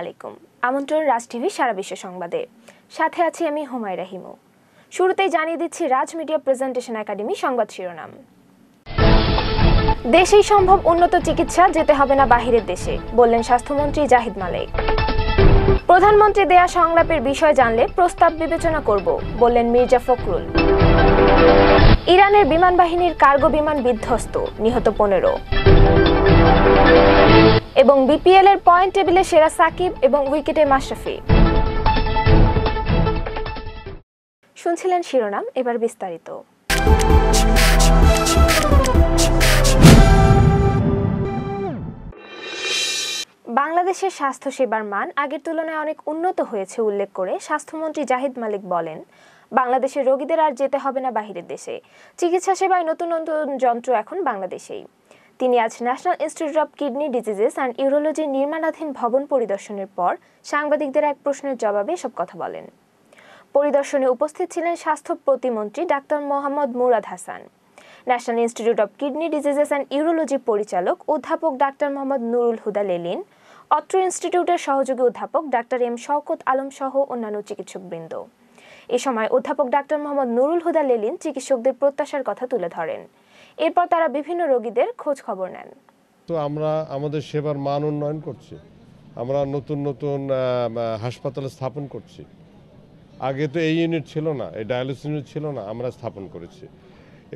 আলাইকুম। আমন্ত্রণ রাজ টিভি সারা বিশ্ব সংবাদে। সাথে আছি আমি হুমায়রা হিমু শুরুতেই জানিয়ে দিচ্ছি রাজ মিডিয়া প্রেজেন্টেশন একাডেমি সংবাদ শিরোনাম। দেশেই সম্ভব উন্নত চিকিৎসা যেতে হবে না বাহিরের দেশে, বললেন স্বাস্থ্যমন্ত্রী জাহিদ মালিক। প্রধানমন্ত্রী দেয়া সংলাপের বিষয় জানলে প্রস্তাব বিবেচনা করব, বললেন মির্জা ফখরুল। ইরানের বিমান বাহিনীর কার্গো বিমান বিধ্বস্ত, নিহত পনেরো। এবং বিপিএল এর পয়েন্ট টেবিলে সেরা সাকিব এবং উইকেটে মাশরাফি। শুনছিলেন শিরোনাম, এবার বিস্তারিত। বাংলাদেশের স্বাস্থ্যসেবার মান আগের তুলনায় অনেক উন্নত হয়েছে উল্লেখ করে স্বাস্থ্যমন্ত্রী জাহিদ মালিক বলেন, বাংলাদেশের রোগীদের আর যেতে হবে না বাহিরের দেশে। চিকিৎসা সেবায় নতুন নতুন যন্ত্র এখন বাংলাদেশেই। তিনি আজ national institute of kidney diseases and ইউরোলজির নির্মাণাধীন ভবন পরিদর্শনের পর সাংবাদিকদের এক প্রশ্নের জবাবে এসব কথা বলেন। পরিদর্শনে উপস্থিত ছিলেন স্বাস্থ্য প্রতিমন্ত্রী doctor Mohammad Murad Hasan. National Institute of Kidney Diseases and Urology পরিচালক অধ্যাপক ডাক্তার মোহাম্মদ নুরুল হুদা লেলিন, অত্র ইনস্টিটিউটের সহযোগী অধ্যাপক ডাক্তার এম শওকত আলম সহ অন্যান্য চিকিৎসকবৃন্দ। এ সময় অধ্যাপক ডাক্তার মোহাম্মদ নুরুল হুদা লেলিন চিকিৎসকদের প্রত্যাশার কথা তুলে ধরেন। এরপর তারা বিভিন্ন রোগীদের খোঁজ খবর নেন। তো আমরা আমাদের সেবার মান উন্নয়ন করছি। আমরা নতুন নতুন হাসপাতাল স্থাপন করছি। আগে তো এই ইউনিট ছিল না, এই ডায়ালিসিস ইউনিট ছিল না, আমরা স্থাপন করেছি।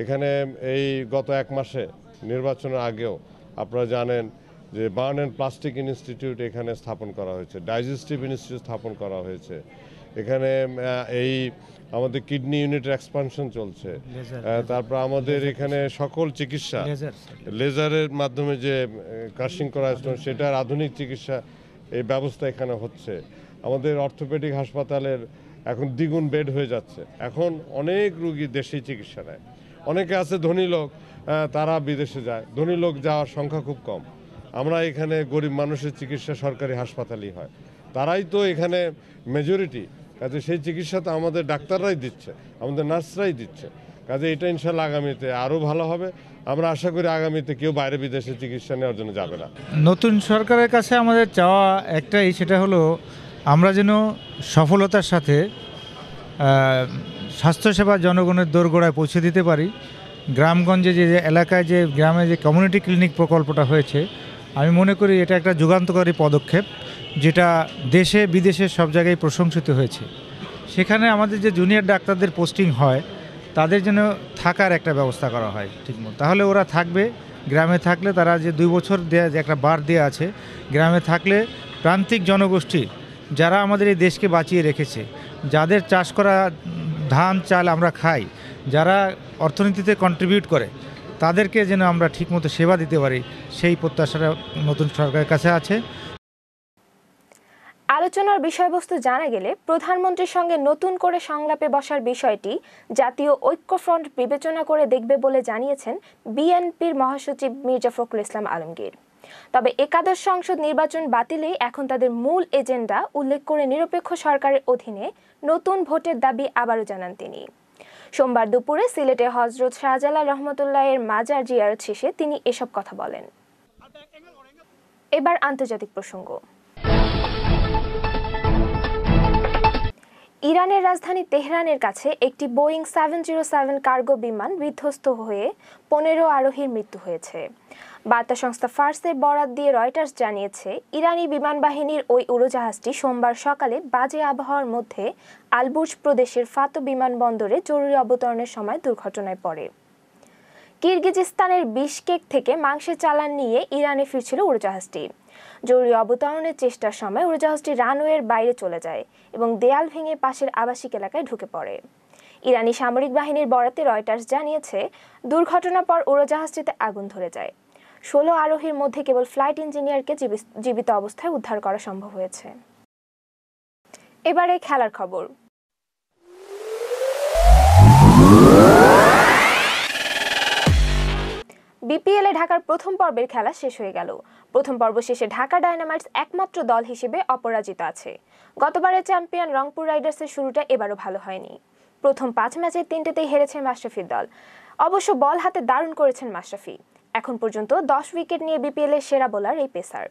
এখানে এই গত এক মাসে নির্বাচনের আগেও আপনারা জানেন যে বার্ন অ্যান্ড প্লাস্টিক ইনস্টিটিউট এখানে স্থাপন করা হয়েছে ডাইজেস্টিভ ইনস্টিটিউট স্থাপন করা হয়েছে। এখানে এই আমাদের কিডনি ইউনিটের এক্সপানশন চলছে। তারপর আমাদের এখানে সকল চিকিৎসা লেজারের মাধ্যমে যে ক্রাশিং করা হয়েছিল সেটার আধুনিক চিকিৎসা এই ব্যবস্থা এখানে হচ্ছে। আমাদের অর্থোপেডিক হাসপাতালের এখন দ্বিগুণ বেড হয়ে যাচ্ছে। এখন অনেক রুগী দেশেই চিকিৎসা নেয়। অনেকে আছে ধনী লোক তারা বিদেশে যায়। ধনী লোক যাওয়ার সংখ্যা খুব কম। আমরা এখানে গরিব মানুষের চিকিৎসা সরকারি হাসপাতালই হয়। তারাই তো এখানে মেজরিটি কাজে সেই চিকিৎসা তো আমাদের ডাক্তাররাই দিচ্ছে, আমাদের নার্সরাই দিচ্ছে। কাজে এটা ইনশাল্লাহ আগামীতে আরও ভালো হবে। আমরা আশা করি আগামীতে কেউ বাইরে বিদেশে চিকিৎসা নেওয়ার জন্য যাবে না। নতুন সরকারের কাছে আমাদের চাওয়া একটাই, সেটা হলো আমরা যেন সফলতার সাথে স্বাস্থ্যসেবা জনগণের দোরগোড়ায় পৌঁছে দিতে পারি। গ্রামগঞ্জে যে যে এলাকায় যে, গ্রামে যে কমিউনিটি ক্লিনিক প্রকল্পটা হয়েছে, আমি মনে করি এটা একটা যুগান্তকারী পদক্ষেপ। যেটা দেশে, বিদেশে সব জায়গায় প্রশংসিত হয়েছে। সেখানে আমাদের যে জুনিয়র ডাক্তারদের পোস্টিং হয়, তাদের জন্য থাকার একটা ব্যবস্থা করা হয় ঠিকমতো। তাহলে ওরা থাকবে, গ্রামে থাকলে তারা যে দুই বছর দেয়া, যে একটা বার দেওয়া আছে, গ্রামে থাকলে প্রান্তিক জনগোষ্ঠী, যারা আমাদের এই দেশকে বাঁচিয়ে রেখেছে, যাদের চাষ করা ধান, চাল আমরা খাই, যারা অর্থনীতিতে কন্ট্রিবিউট করে, তাদেরকে যেন আমরা ঠিকমতো সেবা দিতে পারি, সেই প্রত্যাশাটা নতুন সরকারের কাছে আছে। আলোচনার বিষয়বস্তু জানা গেলে প্রধানমন্ত্রীর সঙ্গে নতুন করে সংলাপে বসার বিষয়টি জাতীয় ঐক্যফ্রন্ট বিবেচনা করে দেখবে বলে জানিয়েছেন বিএনপির মহাসচিব মির্জা ফখরুল ইসলাম আলমগীর। তবে একাদশ সংসদ নির্বাচন বাতিলেই এখন তাদের মূল এজেন্ডা উল্লেখ করে নিরপেক্ষ সরকারের অধীনে নতুন ভোটের দাবি আবারও জানান তিনি। সোমবার দুপুরে সিলেটে হজরত শাহজালাল রহমতুল্লাহের মাজার জিয়ারত শেষে তিনি এসব কথা বলেন। এবার আন্তর্জাতিক প্রসঙ্গ। ইরানের রাজধানী তেহরানের কাছে একটি Boeing seven zero seven cargo বিমান বিধ্বস্ত হয়ে পনেরো আরোহীর মৃত্যু হয়েছে। বার্তা সংস্থা ফার্সের বরাত দিয়ে রয়টার্স জানিয়েছে, ইরানি বিমান বাহিনীর ওই উড়োজাহাজটি সোমবার সকালে বাজে আবহাওয়ার মধ্যে আলবুর্জ প্রদেশের ফাতো বিমানবন্দরে জরুরি অবতরণের সময় দুর্ঘটনায় পড়ে। কিরগিজিস্তানের বিশকেক থেকে মাংসের চালান নিয়ে ইরানে ফিরছিল উড়োজাহাজটি। জরুরি অবতরণের চেষ্টার সময় উড়োজাহাজটি রানওয়ের বাইরে চলে যায় এবং দেয়াল ভেঙে পাশের আবাসিক এলাকায় ঢুকে পড়ে। ইরানি সামরিক বাহিনীর বরাতে রয়টার্স জানিয়েছে, দুর্ঘটনার পর উড়োজাহাজটিতে আগুন ধরে যায়। ষোলো আরোহীর মধ্যে কেবল ফ্লাইট ইঞ্জিনিয়ারকে জীবি- জীবিত অবস্থায় উদ্ধার করা সম্ভব হয়েছে। এবারে খেলার খবর। প্রথম পর্বের খেলা শেষ হয়ে গেল। প্রথম পর্ব শেষে ঢাকা ডায়নামাইটস একমাত্র দল হিসেবে অপরাজিত আছে। গতবারের চ্যাম্পিয়ন রংপুর রাইডার্সের শুরুটা এবারও ভালো হয়নি। প্রথম পাঁচ ম্যাচের তিনটেতেই হেরেছে মাশরাফির দল। অবশ্য বল হাতে দারুণ করেছেন মাশরাফি। এখন পর্যন্ত দশ উইকেট নিয়ে বিপিএল এর সেরা বোলার এই পেসার।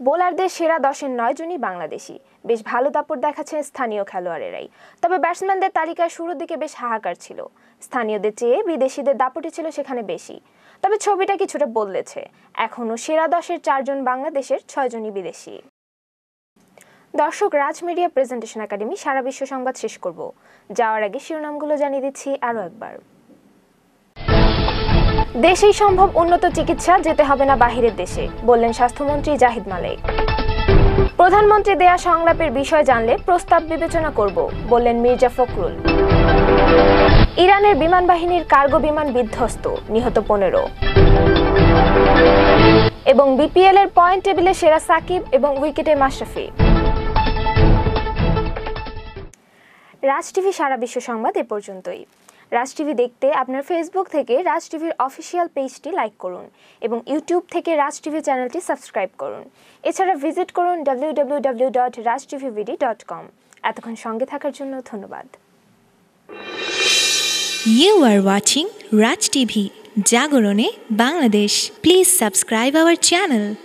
বোলারদের সেরা দশের নয় জনই বাংলাদেশি। বেশ ভালো দাপট দেখাচ্ছেন স্থানীয় খেলোয়াড়েরাই। তবে ব্যাটসম্যানদের তালিকায় শুরুর দিকে বেশ হাহাকার ছিল। স্থানীয়দের চেয়ে বিদেশিদের দাপটই ছিল সেখানে বেশি। তবে ছবিটা কিছুটা বদলেছে। এখনও সেরা দশের চারজন বাংলাদেশের ছয়জনই বিদেশি। দর্শক, রাজ মিডিয়া প্রেজেন্টেশন একাডেমি সারা বিশ্ব সংবাদ শেষ করব। যাওয়ার আগে শিরোনামগুলো জানিয়ে দিচ্ছি আরও একবার। দেশেই সম্ভব উন্নত চিকিৎসা যেতে হবে না বাহিরের দেশে, বললেন স্বাস্থ্যমন্ত্রী জাহিদ মালেক। প্রধানমন্ত্রী দেয়া সংলাপের বিষয় জানলে প্রস্তাব বিবেচনা করব, বললেন মির্জা ফখরুল। ইরানের বিমান বাহিনীর কার্গো বিমান বিধ্বস্ত, নিহত পনেরো। এবং বিপিএল এর পয়েন্ট টেবিলে সেরা সাকিব এবং উইকেটে মাশরাফি। রাজ টিভি সারা বিশ্ব সংবাদ এ পর্যন্তই। রাজ টিভি দেখতে আপনার ফেসবুক থেকে রাজ টিভির অফিসিয়াল পেজটি লাইক করুন এবং ইউটিউব থেকে রাজ টিভি চ্যানেলটি সাবস্ক্রাইব করুন। এছাড়া ভিজিট করুন W W W dot Raj TV dot com এতক্ষণ সঙ্গে থাকার জন্য ধন্যবাদ। You are watching Raj TV, Jagorone, Bangladesh. Please subscribe our channel.